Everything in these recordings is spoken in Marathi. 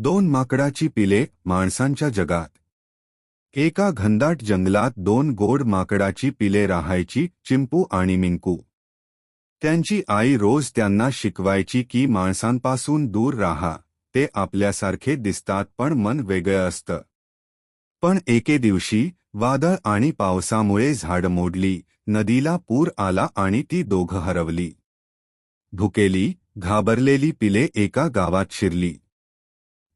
दोन माकडाची पिले माणसांच्या जगात. एका घनदाट जंगलात दोन गोड माकडाची पिले राहायची चिंपू आणि मिंकू. त्यांची आई रोज त्यांना शिकवायची की माणसांपासून दूर राहा ते आपल्यासारखे दिसतात पण मन वेगळं असतं. पण एके दिवशी वादळ आणि पावसामुळे झाड मोडली नदीला पूर आला आणि ती दोघं हरवली. भुकेली घाबरलेली पिले एका गावात शिरली.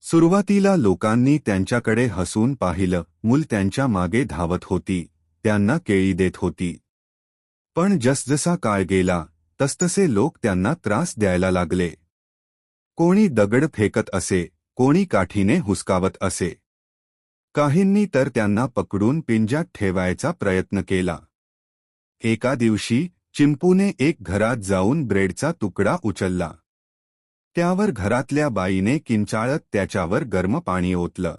सुरुवातीला लोकांनी त्यांच्याकडे हसून पाहिलं मूल त्यांच्या मागे धावत होती त्यांना केळी देत होती. पण जसजसा काळ गेला तसतसे लोक त्यांना त्रास द्यायला लागले. कोणी दगड फेकत असे कोणी काठीने हुसकावत असे. काहींनी तर त्यांना पकडून पिंजात ठेवायचा प्रयत्न केला. एका दिवशी चिंपूने एक घरात जाऊन ब्रेडचा तुकडा उचलला. त्यावर घरातल्या बाईने किंचाळत त्याच्यावर गर्म पाणी ओतलं.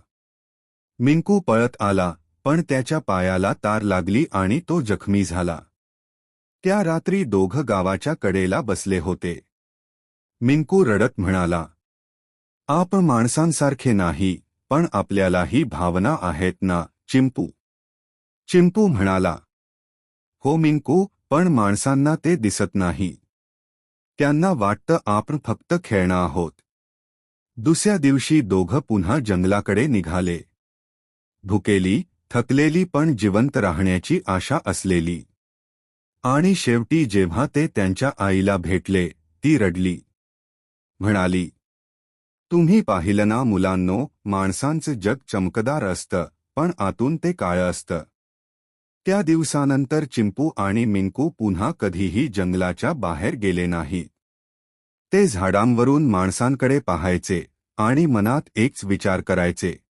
मिंकू पळत आला पण त्याच्या पायाला तार लागली आणि तो जखमी झाला. त्या रात्री दोघं गावाच्या कडेला बसले होते. मिंकू रडत म्हणाला आप माणसांसारखे नाही पण आपल्यालाही भावना आहेत ना चिंपू? चिंपू म्हणाला हो मिंकू पण माणसांना ते दिसत नाही. त्यांना वाटतं आपण फक्त खेळणं आहोत. दुसऱ्या दिवशी दोघं पुन्हा जंगलाकडे निघाले. भुकेली थकलेली पण जिवंत राहण्याची आशा असलेली. आणि शेवटी जेव्हा ते त्यांच्या आईला भेटले ती रडली. म्हणाली तुम्ही पाहिलं ना मुलांनो माणसांचं जग चमकदार असतं पण आतून ते काळं असतं. त्या दिवसानंतर चिंपू आणि मिंकू पुन्हा कधीही जंगलाच्या बाहेर गेले नाहीत ते झाडांवरून माणसांकडे पाहायचे आणि मनात एकच विचार करायचे